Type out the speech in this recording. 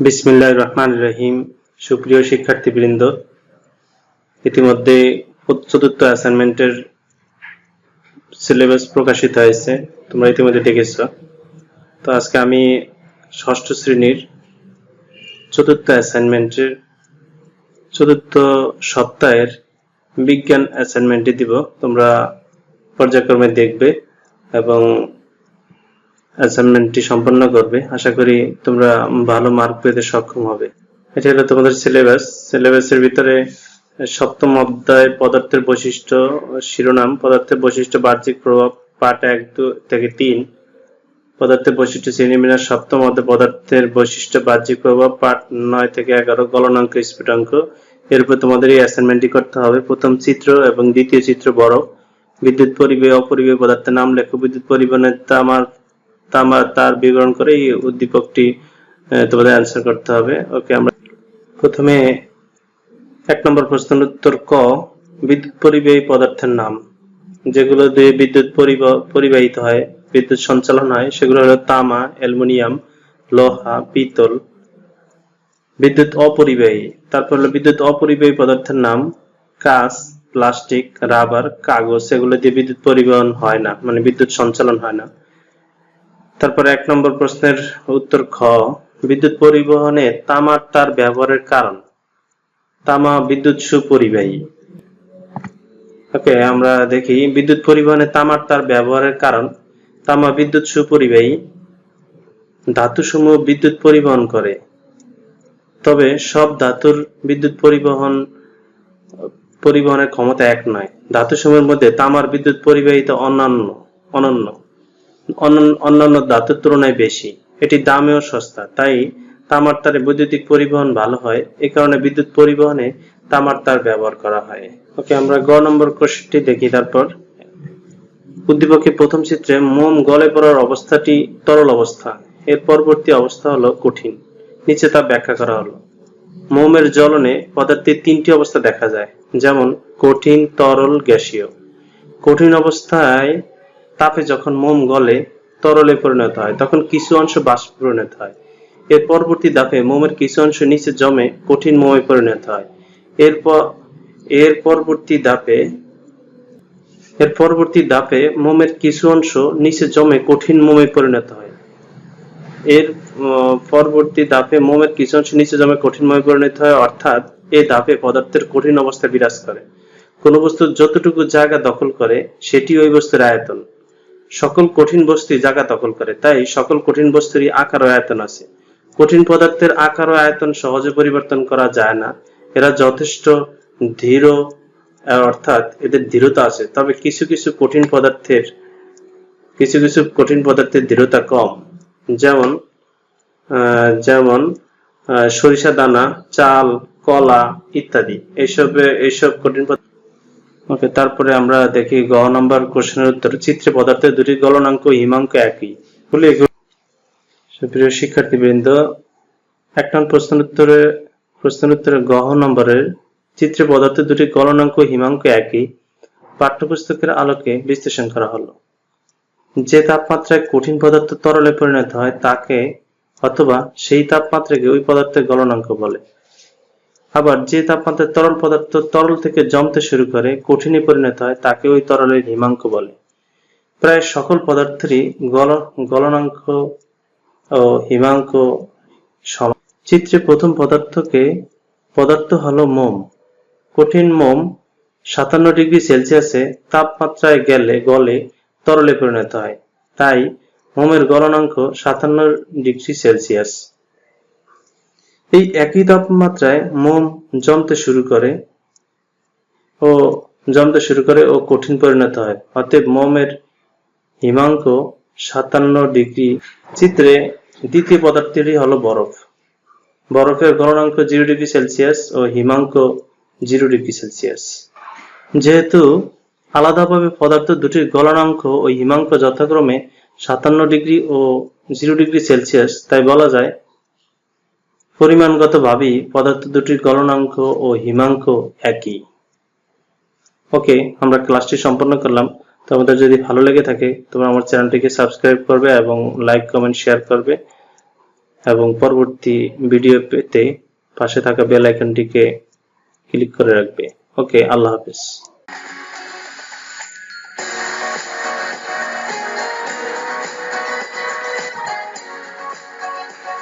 বিসমিল্লাহ রহমান রহিম সুপ্রিয় শিক্ষার্থীবৃন্দ, ইতিমধ্যে চতুর্থ অ্যাসাইনমেন্টের সিলেবাস প্রকাশিত হয়েছে। তোমরা ইতিমধ্যে দেখেছ। তো আজকে আমি ষষ্ঠ শ্রেণির চতুর্থ অ্যাসাইনমেন্টের চতুর্থ সপ্তাহের বিজ্ঞান অ্যাসাইনমেন্টটি দিব। তোমরা পর্যায়ক্রমে দেখবে এবং অ্যাসাইনমেন্টটি সম্পন্ন করবে। আশা করি তোমরা ভালো মার্ক পেতে সক্ষম হবে। এটা হলো তোমাদের সিলেবাস সিলেবাসের ভিতরে সপ্তম অধ্যায় পদার্থের বৈশিষ্ট্য শিরোনাম, পদার্থের বৈশিষ্ট্য বাহ্যিক প্রভাব, পাঠ এক, দু থেকে তিন। পদার্থের বৈশিষ্ট্য শ্রেণীবিন্যাস সপ্তম অধ্যায় পদার্থের বৈশিষ্ট্য বাহ্যিক প্রভাব, পাঠ নয় থেকে এগারো, গলনাঙ্ক, স্ফুটাঙ্ক। এর উপর তোমাদের এই অ্যাসাইনমেন্টটি করতে হবে। প্রথম চিত্র এবং দ্বিতীয় চিত্র বড়। বিদ্যুৎ পরিবেশ, অপরিবেশ পদার্থের নাম লেখো। বিদ্যুৎ পরিবহনের তামার তামা তার বিবরণ করে এই উদ্দীপকটি তোমাদের অ্যান্সার করতে হবে। ওকে আমরা প্রথমে এক নম্বর প্রশ্নের উত্তর ক, বিদ্যুৎ পরিবাহী পদার্থের নাম। যেগুলো দিয়ে বিদ্যুৎ পরিবাহিত হয়, বিদ্যুৎ সঞ্চালন হয়, সেগুলো হলো তামা, অ্যালুমিনিয়াম, লোহা, পিতল। বিদ্যুৎ অপরিবাহী। তারপর হলো বিদ্যুৎ অপরিবাহী পদার্থের নাম কাঁচ, প্লাস্টিক, রাবার, কাগজ, এগুলো দিয়ে বিদ্যুৎ পরিবহন হয় না মানে বিদ্যুৎ সঞ্চালন হয় না। তারপর এক নম্বর প্রশ্নের উত্তর খ। বিদ্যুৎ পরিবহনে তামার তার ব্যবহারের কারণ। তামা বিদ্যুৎ সুপরিবাহী। ওকে, আমরা দেখি, বিদ্যুৎ পরিবহনে তামার তার ব্যবহারের কারণ। তামা বিদ্যুৎ সুপরিবাহী। ধাতুসমূহ বিদ্যুৎ পরিবহন করে। তবে সব ধাতুর বিদ্যুৎ পরিবহন, পরিবহনের ক্ষমতা এক নয়। ধাতুসমূহের মধ্যে তামার বিদ্যুৎ পরিবাহিতা অন্যান্য অনন্য। অন্যান্য ধাতুর তুলনায় বেশি। এটি দামেও সস্তা। তাই তামার তারে বৈদ্যুতিক পরিবহন ভালো হয়। এই কারণে বিদ্যুৎ পরিবহনে তামার তার ব্যবহার করা হয়। ওকে, আমরা গ নম্বর কোশ্চেনটি দেখি। তারপর উদ্দীপকের প্রথম চিত্রে মোম গলে পড়ার অবস্থাটি তরল অবস্থা। এর পরবর্তী অবস্থা হলো কঠিন। নিচে তা ব্যাখ্যা করা হলো। মোমের জ্বলনে পদার্থের তিনটি অবস্থা দেখা যায়। যেমন কঠিন, তরল, গ্যাসীয়। কঠিন অবস্থায় তাপে যখন মোম গলে, তরলে পরিণত হয়, তখন কিছু অংশ বাষ্পে পরিণত হয়। এর পরবর্তী ধাপে মোমের কিছু অংশ নিচে জমে কঠিন মোমে পরিণত হয়। এরপর, এর পরবর্তী ধাপে, এর পরবর্তী ধাপে মোমের কিছু অংশ নিচে জমে কঠিন মোমে পরিণত হয়। এর পরবর্তী ধাপে মোমের কিছু অংশ নিচে জমে কঠিন মোমে পরিণত হয়, অর্থাৎ এ ধাপে পদার্থের কঠিন অবস্থা বিরাজ করে। কোন বস্তু যতটুকু জায়গা দখল করে সেটি ওই বস্তুর আয়তন। সকল কঠিন বস্তু জায়গা দখল করে, তাই সকল কঠিন বস্তুরই আকার ও আয়তন আছে। কঠিন পদার্থের আকার ও আয়তন সহজে পরিবর্তন করা যায় না। এরা যথেষ্ট ধীর অর্থাৎ এদের দৃঢ়তা আছে। তবে কিছু কিছু কঠিন পদার্থের, কিছু কিছু কঠিন পদার্থের দৃঢ়তা কম। যেমন যেমন সরিষা দানা, চাল, কলা ইত্যাদি। এইসব এইসব কঠিন পদার্থ ওকে, তারপরে আমরা দেখি গ নম্বর কোশ্চেনের উত্তর। চিত্রে পদার্থের দুটি গলনাঙ্ক, হিমাঙ্ক একই। বলে এগুলো সুপ্রিয় শিক্ষার্থীবৃন্দ, এক নম্বর প্রশ্নের উত্তরে প্রশ্নের উত্তরে গহ নম্বরের চিত্রে পদার্থের দুটি গলনাঙ্ক, হিমাঙ্ক একই। পাঠ্যপুস্তকের আলোকে বিশ্লেষণ করা হলো। যে তাপমাত্রায় কঠিন পদার্থ তরলে পরিণত হয় তাকে অথবা সেই তাপমাত্রাকে ওই পদার্থের গলনাঙ্ক বলে। আবার যে তাপমাত্রায় তরল পদার্থ তরল থেকে জমতে শুরু করে, কঠিনে পরিণত হয়, তাকে ওই তরলের হিমাঙ্ক বলে। প্রায় সকল পদার্থেরই গল, গলনাঙ্ক ও হিমাঙ্ক চিত্রে প্রথম পদার্থকে, পদার্থ হলো মোম। কঠিন মোম সাতান্ন ডিগ্রি সেলসিয়াসে তাপমাত্রায় গেলে গলে তরলে পরিণত হয়। তাই মোমের গলনাঙ্ক সাতান্ন ডিগ্রি সেলসিয়াস। এই একই তাপমাত্রায় মোম জমতে শুরু করে ও জমতে শুরু করে ও কঠিন পরিণত হয়। অতএব মোমের হিমাঙ্ক সাতান্ন ডিগ্রি চিত্রে দ্বিতীয় পদার্থটি হলো বরফ। বরফের গলনাঙ্ক জিরো ডিগ্রি সেলসিয়াস ও হিমাঙ্ক জিরো ডিগ্রি সেলসিয়াস। যেহেতু আলাদাভাবে পদার্থ দুটির গলনাঙ্ক ও হিমাঙ্ক যথাক্রমে সাতান্ন ডিগ্রি ও জিরো ডিগ্রি সেলসিয়াস, তাই বলা যায় পরিমাণগতভাবেই পদার্থ দুটির গলনাঙ্ক ও হিমাঙ্ক একই। ওকে, আমরা ক্লাসটি সম্পন্ন করলাম। তোমাদের যদি ভালো লেগে থাকে, তোমরা আমার চ্যানেলটিকে সাবস্ক্রাইব করবে এবং লাইক, কমেন্ট, শেয়ার করবে এবং পরবর্তী ভিডিও পেতে পাশে থাকা বেল আইকনটিকে ক্লিক করে রাখবে। ওকে, আল্লাহ হাফেজ।